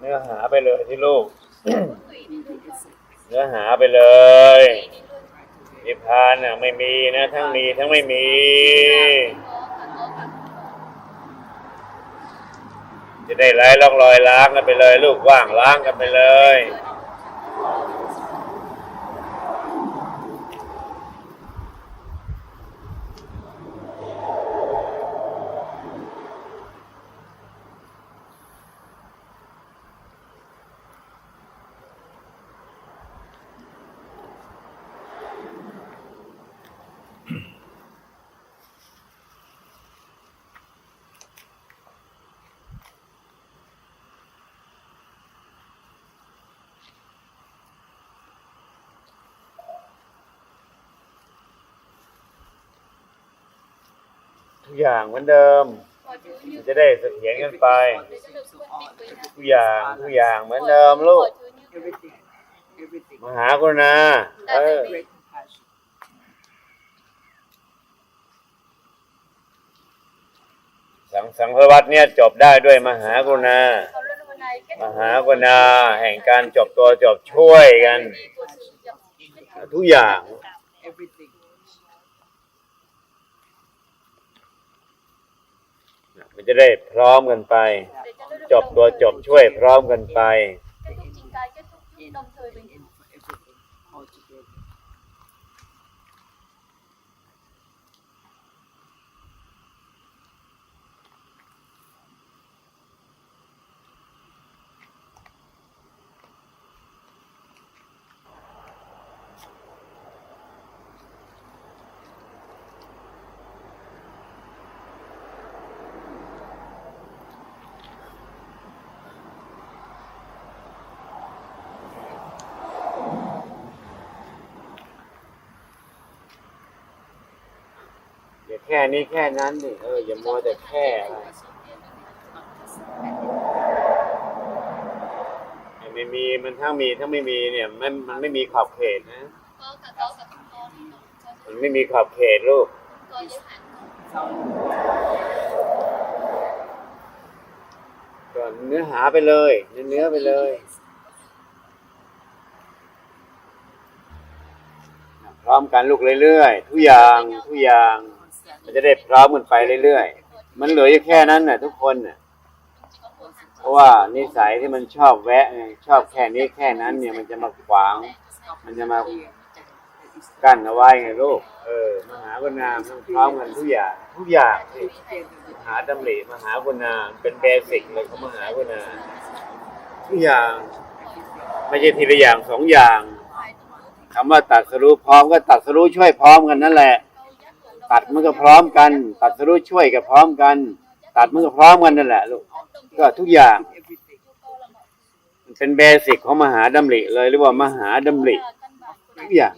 เนื้อหาไปเลยที่ลูก เนื้อหาไปเลยนิพพานน่ะไม่มีนะ ทั้งมีทั้งไม่มีจะได้ไล่ล่องรอยล้างกันไปเลย ลูกว่างล้างกันไปเลย ทุกอย่างเหมือนเดิมจะได้เสถียรกันไป ทุกอย่างทุกอย่างเหมือนเดิมลูก everything, everything. มหากรุณาเออ Great compassion. สังสังฆวัตเนี่ยจบได้ด้วยมหากรุณา มหากรุณาแห่งการจบตัวจบช่วยกัน ทุกอย่าง มันจะได้พร้อมกันไป จบตัวจบช่วยพร้อมกันไป kết thúc trình cái kết thúc In, đồng thời ค่นี้แค่นั้นนี่เอออย่ามัวแต่แค่ไอ้ไม่มีมันทั้งมีทั้งไม่มีเนี่ยมันมันไม่มีขอบเขตนะมันไม่มีขอบเขตลูกก่อนเนื้อหาไปเลยเนื้อเนื้อไปเลยพร้อมกันลูกเรื่อยๆทุกอย่างทุกอย่าง มันจะได้พร้อมกันไปเรื่อยๆ มันเหลืออยู่แค่นั้นน่ะ ทุกคนน่ะ เพราะว่านิสัยที่มันชอบแวะไงชอบแค่นี้แค่นั้น เนี่ย มันจะมาขวาง มันจะมากั้นเอาไว้ไงลูก เออ มหากรุณามันพร้อมกันทุกอย่างทุกอย่างที่มหาดำริมหากรุณามเป็นเบสิกเลยของมหากรุณามทุกอย่างไม่ใช่ทีละอย่างสองอย่างคำว่าตัดสรู้พร้อมก็ตัดสรู้ช่วยพร้อมกันนั่นแหละ ตัดมันก็พร้อมกัน ตัดสรู้ช่วยก็พร้อมกัน ตัดมันก็พร้อมกันนั่นแหละลูกก็ทุกอย่าง มันเป็นเบสิกของมหาดำริเลยหรือว่ามหาดำริทุกอย่าง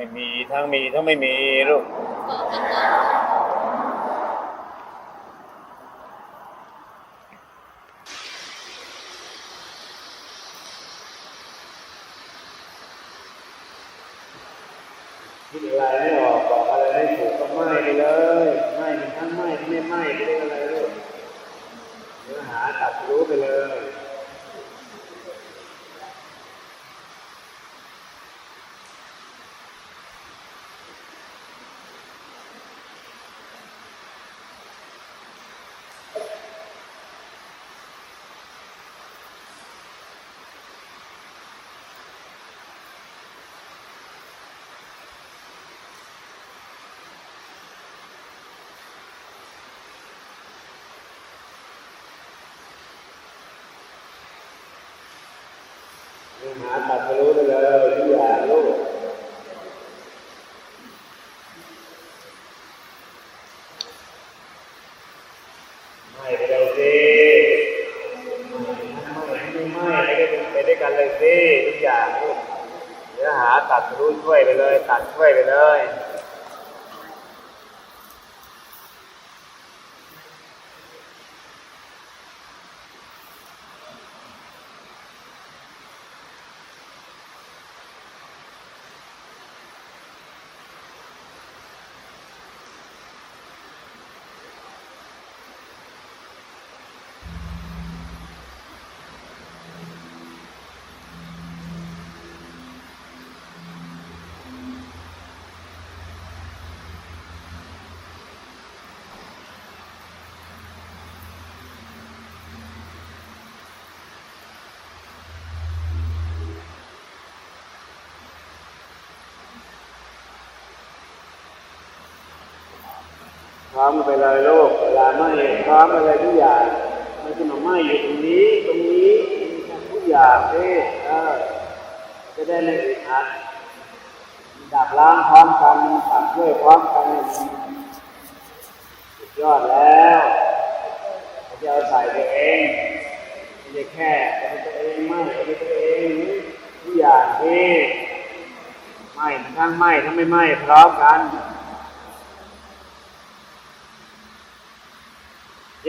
ไม่มีทั้งมีทั้งไม่มีลูกคิดอะไรไม่ออกบอกอะไรไม่ถูกก็ไม่ไปเลยไม่เป็นทั้งไม่ไม่ไม่ไม่ได้อะไรลูกเนื้อหาตัดรู้ไปเลย หาตัดรู้ไปเลยทุกอย่างลูกไม่ไปเลยสิไม่ไม่ไม่ก็ไปด้วยกันเลยสิทุกอย่างลูกเนื้อหาตัดรู้ช่วยไปเลย ตัดช่วยไปเลย ร้อมไปเลยลูกเวลาไม้พร้อมอะไรทุกอย่างมันจะมาไหม้อยู่ตรงนี้ตรงนี้ทุกอย่างนี่เออจะได้ไม่อึดอัดดับล้างพร้อมกันตัดด้วยพร้อมกันสุดยอดแล้วเราจะเอาใส่ตัวเองไม่ใช่แค่เอาตัวเองไม่เอาตัวเองทุกอย่างที่ไม้ทั้งไม้ทั้งไม่ไม้พร้อมกัน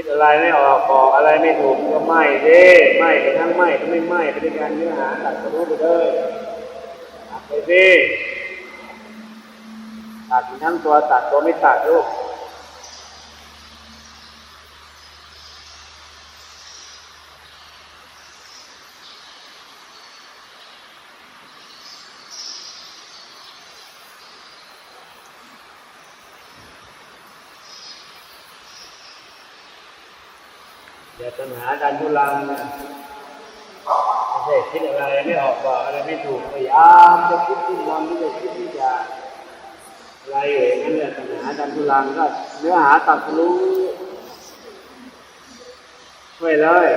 คิดอะไรไม่ออกบอกอะไรไม่ถูกก็ไม่ดิไม่ไปทั้งไม่ก็ไม่ไม่ไปด้วยกันเนื้อหาตัดกระรู้ไปเลยตัดไปสิตัดทั้งตัวตัดตัวไม่ตัดลูก อย่าตัณหาดันทุลังนะไม่ใช่คิดอะไรไม่ออกบอกอะไรไม่ถูกพยายามจะคิดที่ลังที่จะคิดที่จะอะไรอย่างนั้นเนี่ยตัณหาดันทุลังก็เนื้อหาตัดรู้ช่วยเลย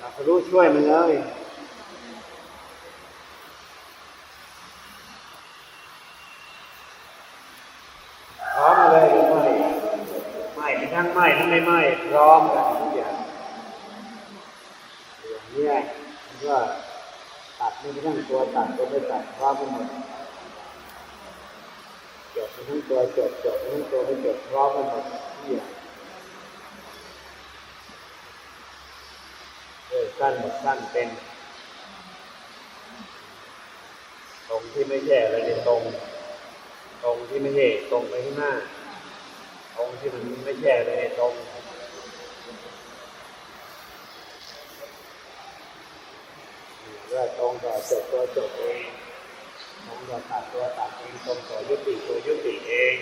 ตัดรู้ช่วยมันเลย พร้อมเลยหรือไม่ ไม่มีทั้งไม่ไม่ไม่พร้อมกันทุกอย่างอย่างนี้ยมันก็ตัดไม่ทั้งตัวตัดตัวไม่ตัดพร้อมกันหมดจบไปทั้งตัวจบจบไปทั้งตัวไม่จบพร้อมกันหมดทุกอย่างเออสั้นหมดสั้นเป็นตรงที่ไม่แย่อะไรในตรง ตรงที่ไม่ใช่ตรงไปข้างหน้า ตรงที่มันไม่แช่เลยตรงเรื่องตรงต่อจบตัวจบเองตรงต่อตัดตัวตัดเองตรงต่อยุติตัวยุติเอง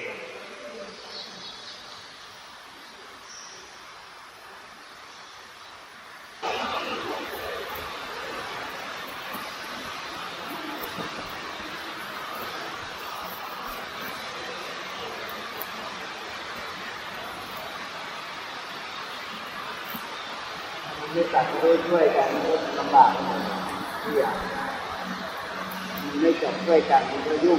มัตว์ก็ด้วยช่วยกันก็ลำบากหน่อยทุกอย่างมันไม่จบช่วยกันมันก็ยุ่ง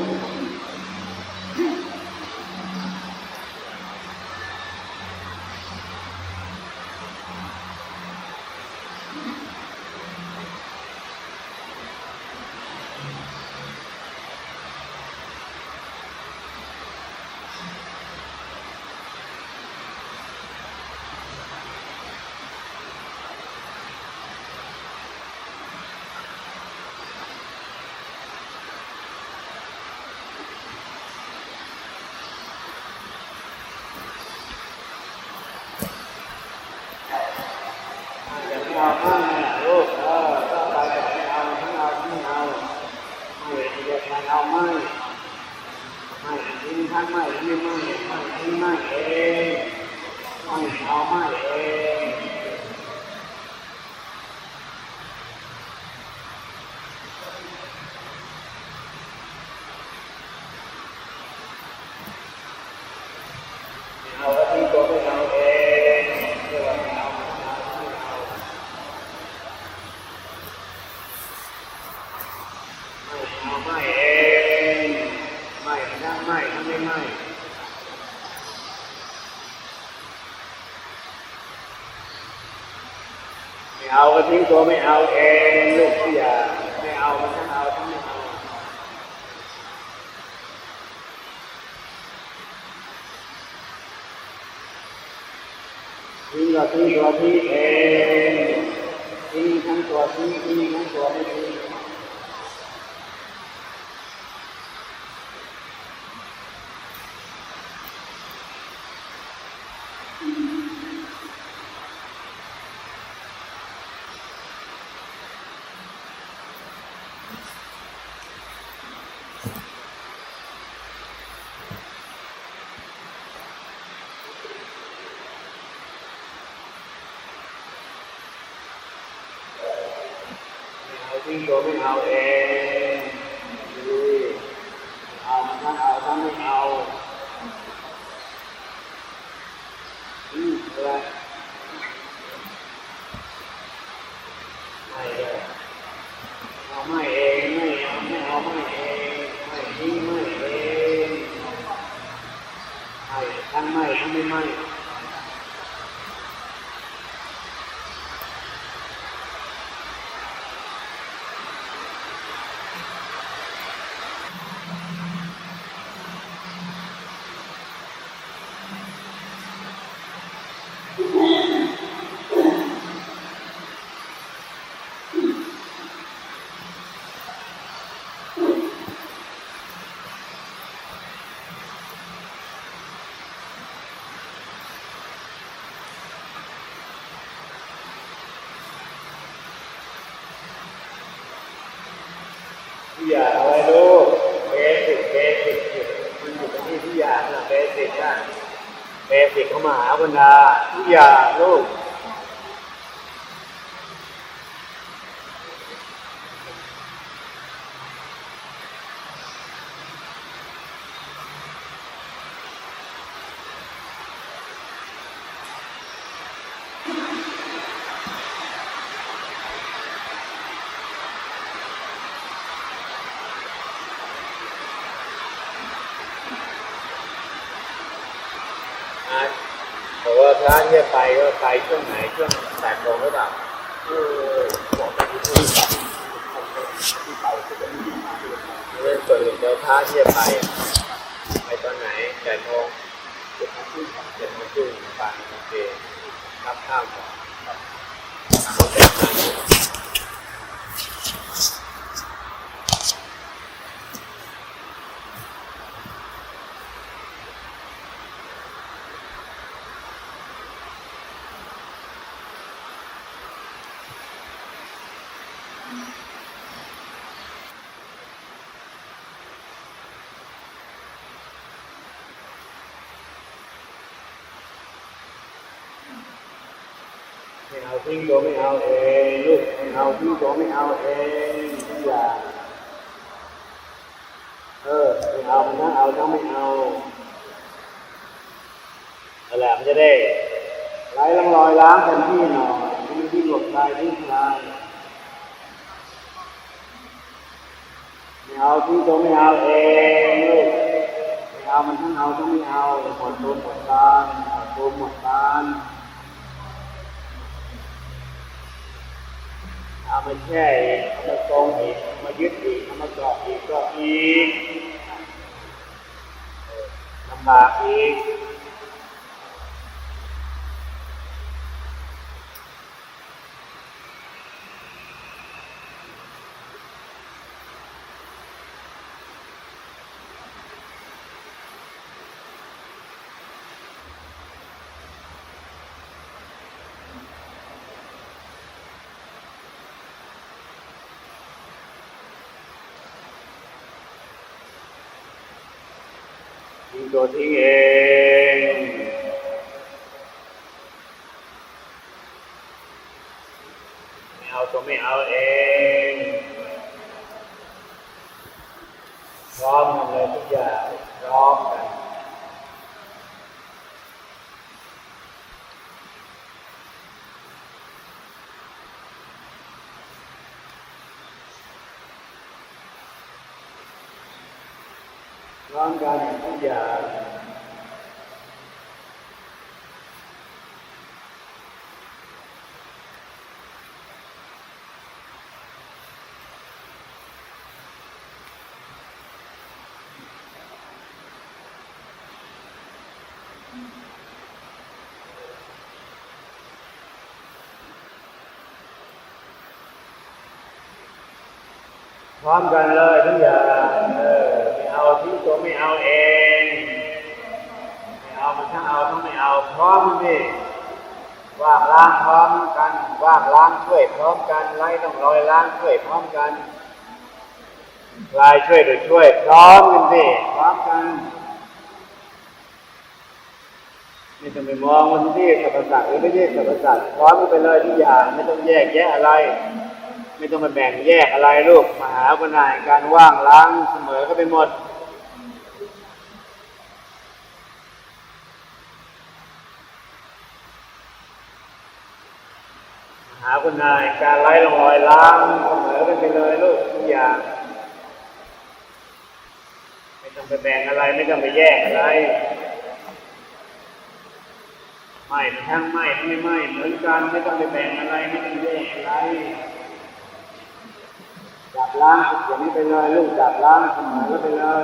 ไม่เอาข้างเนี่ยลูกเอาไม่เอาทั้งเอาไม่ไม่เอาไม่ไม่ทิ้งทั้งไม่ทั้งไม่ทิ้งไม่เองไม่เอาไม่เองไม่เอาแล้วทิ้งตัวไม่เอาเองเรียกว่าไม่เอาไม่เอาไม่เอา ไม่เอาไม่เองไหม่ทั้งไม่ทั้งไม่ไม่ไม่เอาก็ทิ้งตัวไม่เอาเองีตัวไม่เอาเองดูเอาทั้งเอาทั้งไม่เอาอืมอะไรไม่เลยเอาไม่เองไม่เอาไม่เอาไม่เองไม่ทิ้ไม่เองไม่ทั้งไม่ทั้งไม่ไม่ากอย่างอะไรลูกเบสิกเบสิกมันอยู่ตรงที่ทุกอย่างนะเบสิกนะเบสิกเข้ามาหาบรรดาทุกอย่างลูก พระที่จะไปก็ไปช่วงไหนช่วงแปดโมงหรือเปล่าเออบอกไปที่ที่ไปที่ไปก็จะมีเรื่องส่วนหนึ่งเดี๋ยวพระที่ยไปไปตอนไหนแปดโมงเจ็ดโมงครึ่งเจ็ดโมงครึ่งฟังโอเครับข้ามก่อน เอาทิ้งตัวไม่เอาเองลูกไม่เอาทิ้งตัวไม่เอาเองทุกอย่างเออไม่เอามันทั้งเอาทั้งไม่เอานั่นแหละมันจะได้ไล่ร่องรอยล้างเต็มที่หน่อยที่ที่หลบคลายที่คลายไม่เอาทิ้งตัวไม่เอาเองลูกไม่เอามันทั้งเอาทั้งไม่เอาหมดตัวหมดการหมดตัวหมดการ เอามาแช่อีกเอามาตรงอีกเอามายึดอีกเอามาเกาะอีกก็อีกลำบากอีก ทิ้งตัวทิ้งเองไม่เอาตัวไม่เอาเองพร้อมกันเลยทุกอย่างพร้อมกัน พร้อมกันทุกอ ไม่เอาเองไม่เอามันทั้งเอาทั้งไม่เอาพร้อมกันดิว่างล้างพร้อมกันว่างล้างช่วยพร้อมกันไล่ต้องรอยล้างช่วยพร้อมกันลายช่วยโดยช่วยพร้อมกันดิพร้อมกันไม่ต้องไปมองมันที่สรรพสัตว์หรือไม่ใช่สรรพสัตว์พร้อมกันไปเลยทุกอย่างไม่ต้องแยกแยะอะไร ไม่ต้องมาแบ่งแยกอะไรลูกมาหาปัญหาการว่างล้างเสมอก็ไปหมด หาปัญหาการไล่ลงรอยล้างเสมอกันไปเลยลูกทุกอย่างไม่ต้องไปแบ่งอะไรไม่ต้องไปแยกอะไรไม่ทั้งไม่ทั้งไม่ไม่เหมือนกันไม่ต้องไปแบ่งอะไรไม่ต้องแยกอะไรจับล้างอย่างนี้ไปเลยลูกจับล้างเสมอไปเลย